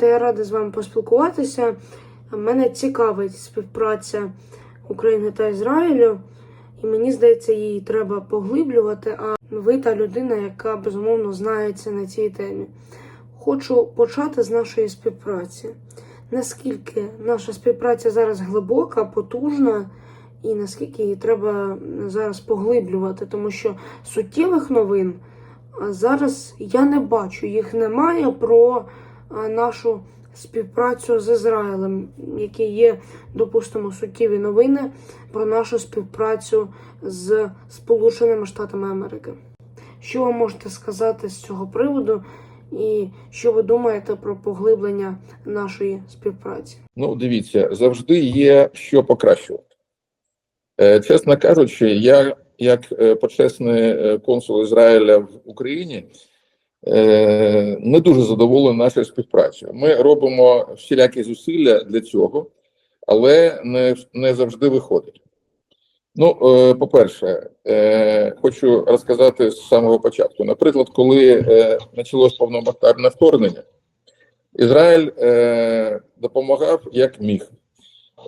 знаєте, я рада з вами поспілкуватися. Мене цікавить співпраця України та Ізраїлю, і мені здається, її треба поглиблювати. А ви та людина, яка безумовно знається на цій темі. Хочу почати з нашої співпраці. Наскільки наша співпраця зараз глибока, потужна, і наскільки її треба зараз поглиблювати, тому що суттєвих новин зараз я не бачу, їх немає про нашу співпрацю з Ізраїлем, які є, допустимо, суттєві новини про нашу співпрацю з Сполученими Штатами Америки. Що ви можете сказати з цього приводу, і що ви думаєте про поглиблення нашої співпраці? Ну, дивіться, завжди є що покращувати. Е, Чесно кажучи, я, як е, почесний е, консул Ізраїля в Україні, не дуже задоволений нашою співпрацею. Ми робимо всілякі зусилля для цього, але не, не завжди виходить. Ну, е, по-перше, е, хочу розказати з самого початку. Наприклад, коли е, почалось повномасштабне вторгнення, Ізраїль допомагав як міг.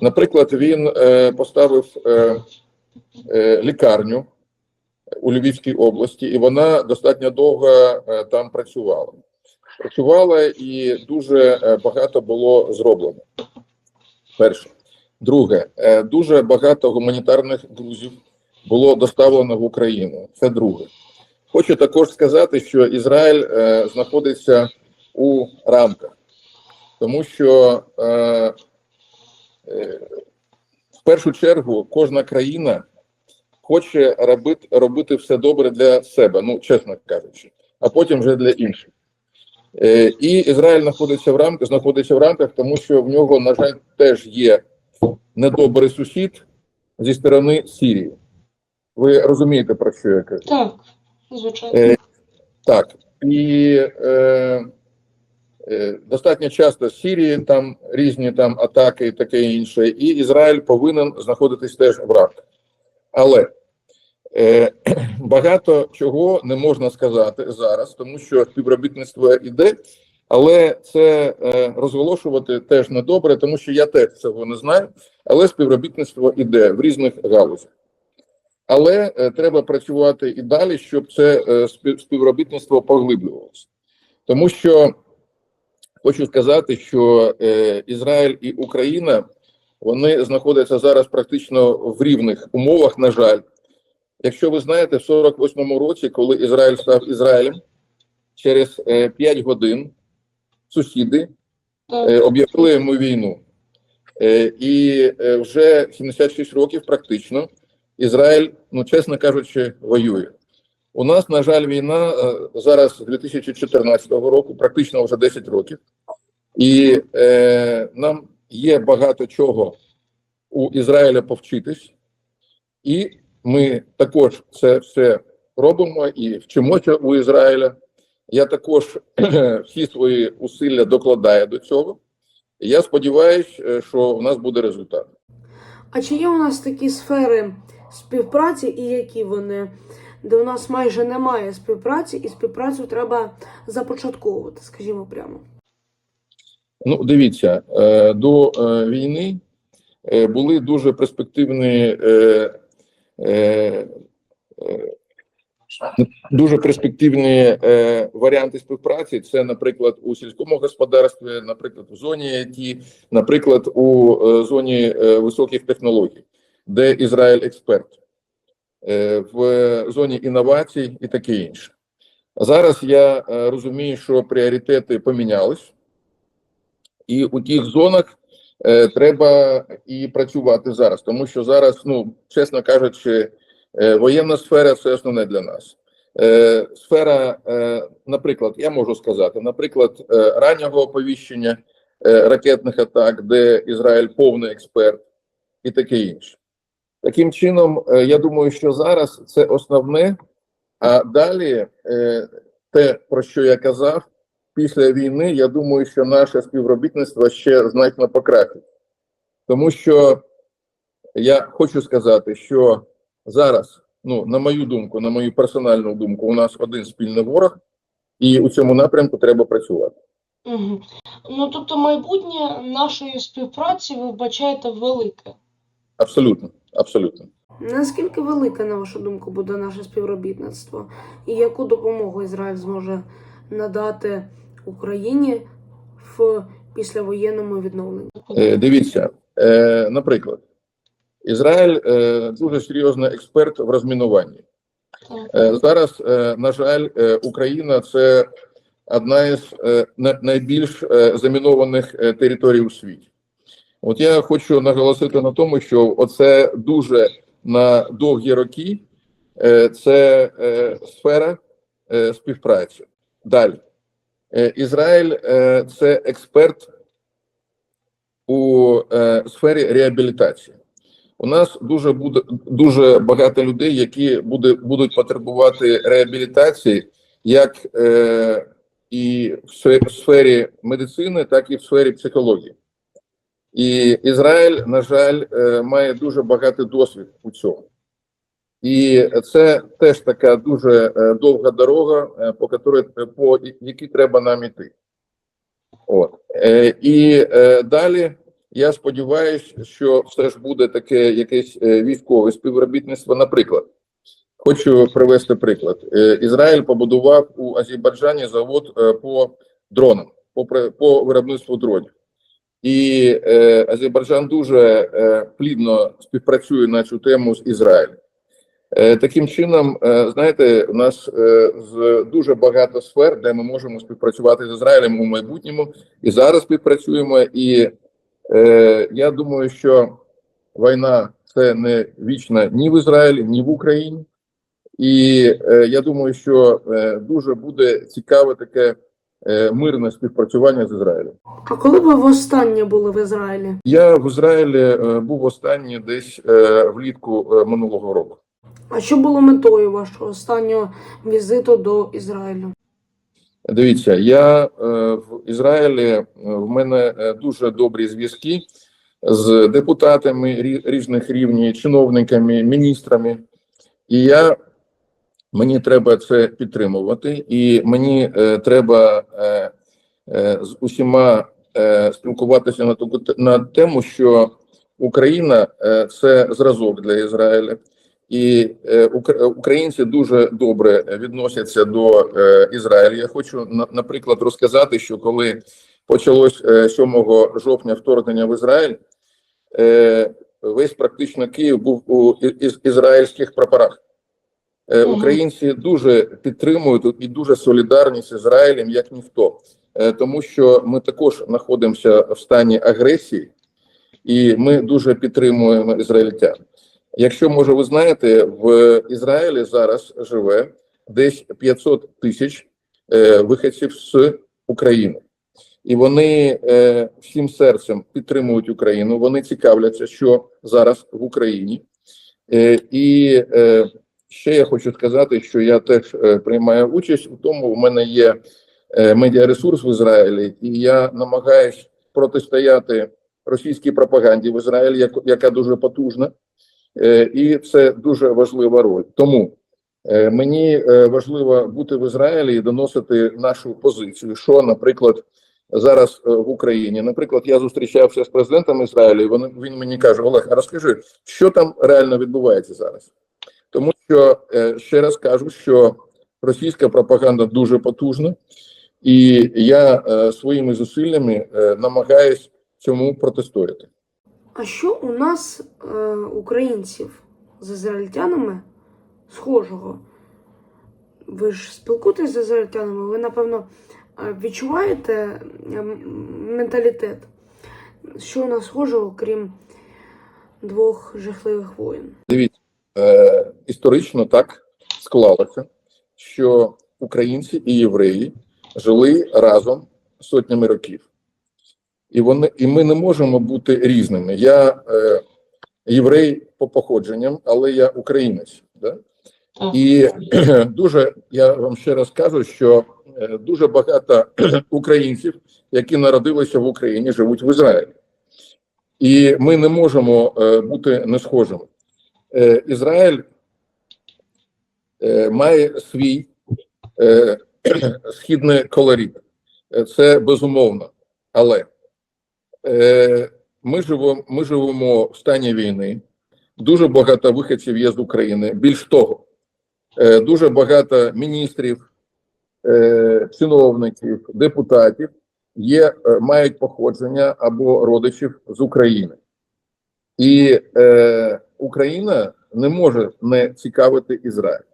Наприклад, він поставив лікарню у Львівській області, і вона достатньо довго е, там працювала. Працювала і дуже е, багато було зроблено. Перше. Друге, е, дуже багато гуманітарних грузів було доставлено в Україну. Це друге. Хочу також сказати, що Ізраїль знаходиться у рамках, тому що в першу чергу кожна країна хоче робити, робити все добре для себе, ну чесно кажучи, а потім вже для інших. Е, і Ізраїль знаходиться в рамках, знаходиться в рамках, тому що в нього, на жаль, теж є недобрий сусід зі сторони Сирії. Ви розумієте, про що я кажу? Так, звичайно. Е, так, і е, е, достатньо часто з Сирії там різні там атаки і таке інше, і Ізраїль повинен знаходитись теж в рамках. Але багато чого не можна сказати зараз, тому що співробітництво йде, але це е, розголошувати теж недобре, тому що я теж цього не знаю, але співробітництво йде в різних галузях. Але е, треба працювати і далі, щоб це е, співробітництво поглиблювалося. Тому що хочу сказати, що е, Ізраїль і Україна вони знаходяться зараз практично в рівних умовах, на жаль. Якщо ви знаєте, в 48-му році, коли Ізраїль став Ізраїлем, через е, 5 годин сусіди е, об'явили йому війну. Е, і е, вже 76 років практично Ізраїль, ну чесно кажучи, воює. У нас, на жаль, війна е, зараз з 2014 року, практично вже 10 років, і е, нам є багато чого у Ізраїля повчитись, і ми також це все робимо і вчимося у Ізраїля. Я також всі свої усилля докладаю до цього. Я сподіваюся, що в нас буде результат. А чи є у нас такі сфери співпраці, і які вони, де у нас майже немає співпраці, і співпрацю треба започатковувати, скажімо прямо. Ну, дивіться, е, до е, війни е, були дуже перспективні, е, е, е, дуже перспективні е, варіанти співпраці. Це, наприклад, у сільському господарстві, наприклад, у зоні IT, наприклад, у е, зоні е, високих технологій, де Ізраїль експерт, е, в зоні інновацій і таке інше. Зараз я е, розумію, що пріоритети помінялись. І у тих зонах е, треба і працювати зараз, тому що зараз, ну чесно кажучи, е, воєнна сфера це основне для нас. Е, сфера, наприклад, я можу сказати, наприклад, раннього оповіщення ракетних атак, де Ізраїль повний експерт, і таке інше. Таким чином, я думаю, що зараз це основне, а далі те, про що я казав після війни, я думаю, що наше співробітництво ще значно покращить. Тому що я хочу сказати, що зараз, ну, на мою думку, на мою персональну думку, у нас один спільний ворог, і у цьому напрямку треба працювати. Угу. Ну, тобто майбутнє нашої співпраці ви вбачаєте велике. Абсолютно, абсолютно. Наскільки велике, на вашу думку, буде наше співробітництво? І яку допомогу Ізраїль зможе надати Україні в післявоєнному відновленні? Е, Дивіться, е, наприклад, Ізраїль е, дуже серйозний експерт в розмінуванні. Е, Зараз, е, на жаль, е, Україна це одна із е, найбільш е, замінованих е, територій у світі. От я хочу наголосити на тому, що оце дуже на довгі роки це сфера співпраці. Далі. Е, Ізраїль е, це експерт у е, сфері реабілітації. У нас дуже буде дуже багато людей, які буде, будуть потребувати реабілітації, як е, і в сфері медицини, так і в сфері психології. І Ізраїль, на жаль, має дуже багатий досвід у цьому. І це теж така дуже е, довга дорога, е, по якій, по якій треба нам іти. От. Е, і е, далі я сподіваюся, що все ж буде таке якесь е, військове співробітництво. Наприклад, хочу привести приклад: Е, Ізраїль побудував у Азербайджані завод е, по дронам, по, по виробництву дронів. І е, Азербайджан дуже е, плідно співпрацює на цю тему з Ізраїлем. Е, Таким чином, е, знаєте, у нас е, з дуже багато сфер, де ми можемо співпрацювати з Ізраїлем у майбутньому, і зараз співпрацюємо. І я думаю, що війна це не вічна ні в Ізраїлі, ні в Україні. І я думаю, що дуже буде цікаве таке мирне співпрацювання з Ізраїлем. А коли ви востаннє були в Ізраїлі? Я в Ізраїлі був останній десь влітку минулого року. А що було метою вашого останнього візиту до Ізраїлю? Дивіться, я е, в Ізраїлі е, в мене е, дуже добрі зв'язки з депутатами різних рівнів, чиновниками, міністрами. І я мені треба це підтримувати, і мені треба з усіма спілкуватися на те- на тему, що Україна це зразок для Ізраїля. І е, українці дуже добре відносяться до е, Ізраїля. Я хочу на- наприклад розказати, що коли почалось е, 7 жовтня вторгнення в Ізраїль, е, весь практично Київ був у ізраїльських прапорах. Е, Українці дуже підтримують і дуже солідарні з Ізраїлем, як ніхто, Е, тому що ми також знаходимося в стані агресії, і ми дуже підтримуємо ізраїльтян. Якщо може, ви знаєте, в Ізраїлі зараз живе десь 500 тисяч е, виходців з України, і вони е, всім серцем підтримують Україну. Вони цікавляться, що зараз в Україні. Е, і ще я хочу сказати, що я теж приймаю участь у тому. У мене є медіаресурс в Ізраїлі, і я намагаюсь протистояти російській пропаганді в Ізраїлі, яка дуже потужна. Е, і це дуже важлива роль. Тому е, мені е, важливо бути в Ізраїлі і доносити нашу позицію. Що, наприклад, зараз в Україні, наприклад, я зустрічався з президентом Ізраїлю, і він мені каже: Олег, а розкажи, що там реально відбувається зараз? Тому що ще раз кажу, що російська пропаганда дуже потужна, і я своїми зусиллями намагаюсь цьому протистояти. А що у нас, е, українців, з ізраїльтянами схожого? Ви ж спілкуєтесь з ізраїльтянами, ви, напевно, е, відчуваєте менталітет, що у нас схожого, крім двох жахливих воїн? Дивіться, е, історично так склалося, що українці і євреї жили разом сотнями років. І вони, і ми не можемо бути різними. Я е, єврей по походженням, але я українець. Да? І дуже я вам ще раз кажу, що е, дуже багато українців, які народилися в Україні, живуть в Ізраїлі. І ми не можемо е, бути не схожими. Е, Ізраїль має свій східний колорит. Це безумовно. Але ми, живемо, ми живемо в стані війни. Дуже багато виходців є з України. Більш того, е, дуже багато міністрів, е, чиновників, депутатів є, е, мають походження або родичів з України. І е, Україна не може не цікавити Ізраїль.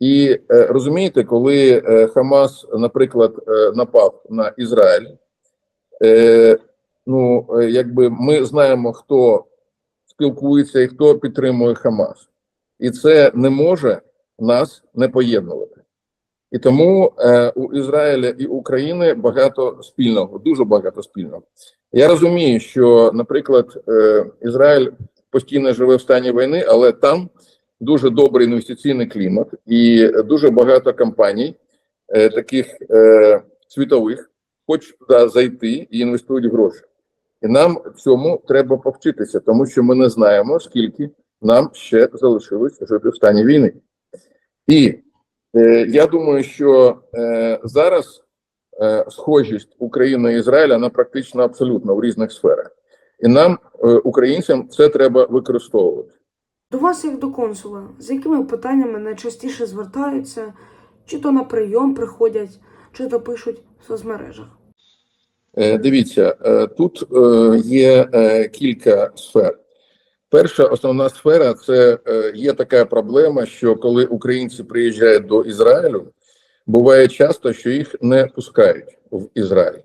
І е, розумієте, коли е, Хамас, наприклад, е, напав на Ізраїль, е, ну е, якби ми знаємо, хто спілкується і хто підтримує Хамас, і це не може нас не поєднувати. І тому е, у Ізраїля і України багато спільного, дуже багато спільного. Я розумію, що, наприклад, е, Ізраїль постійно живе в стані війни, але там дуже добрий інвестиційний клімат і дуже багато компаній, е, таких е, світових, хочуть туди зайти і інвестують гроші. І нам цьому треба повчитися, тому що ми не знаємо, скільки нам ще залишилось жити в стані війни. І е, я думаю, що е, зараз е, схожість України і Ізраїля вона практично абсолютно в різних сферах. І нам, е, українцям, це треба використовувати. До вас, як до консула, з якими питаннями найчастіше звертаються, чи то на прийом приходять, чи то пишуть в соцмережах. Е, Дивіться, е, тут е, є кілька сфер. Перша основна сфера це є така проблема, що коли українці приїжджають до Ізраїлю, буває часто, що їх не пускають в Ізраїль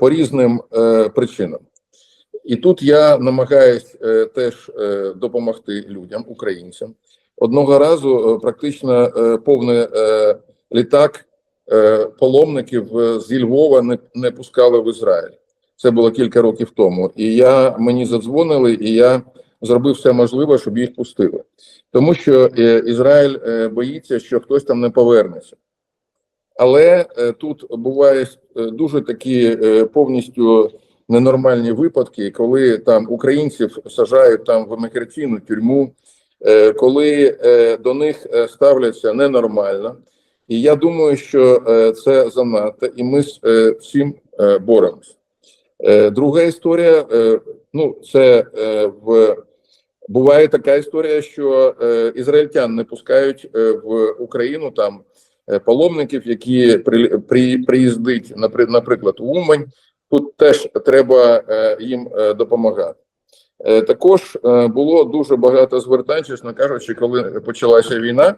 по різним причинам. І тут я намагаюсь теж допомогти людям, українцям. Одного разу практично повний літак паломників е, зі Львова не, не пускали в Ізраїль. Це було кілька років тому. І я мені задзвонили, і я зробив все можливе, щоб їх пустили. Тому що е, Ізраїль е, боїться, що хтось там не повернеться. Але е, тут бувають е, дуже такі е, повністю ненормальні випадки, коли там українців сажають там в еміграційну тюрму, е, коли е, до них е, ставляться ненормально. І я думаю, що е, це занадто, і ми з е, цим е, боремось. Друга історія, ну це в буває така історія, що ізраїльтян не пускають в Україну там паломників, які при, при, приїздить, наприклад, у Умань. Тут теж треба їм допомагати. Також було дуже багато звертань, чесно кажучи, коли почалася війна.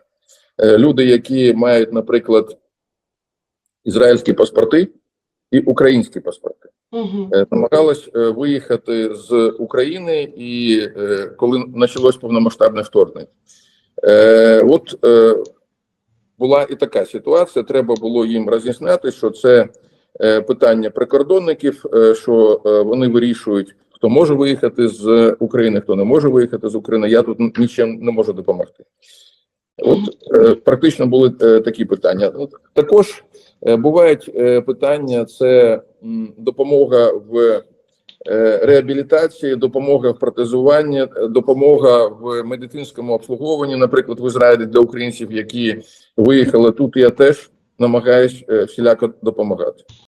Е, люди, які мають, наприклад, ізраїльські паспорти і українські паспорти, Угу. намагались е, виїхати з України, і коли почалось повномасштабне вторгнення. От була і така ситуація. Треба було їм роз'ясняти, що це питання прикордонників, що вони вирішують, хто може виїхати з України, хто не може виїхати з України. Я тут нічим не можу допомогти. От е, практично були е, такі питання. Також е, бувають питання: це допомога в реабілітації, допомога в протезуванні, допомога в медицинському обслуговуванні, наприклад, в Ізраїлі для українців, які виїхали тут. Я теж намагаюсь е, всіляко допомагати.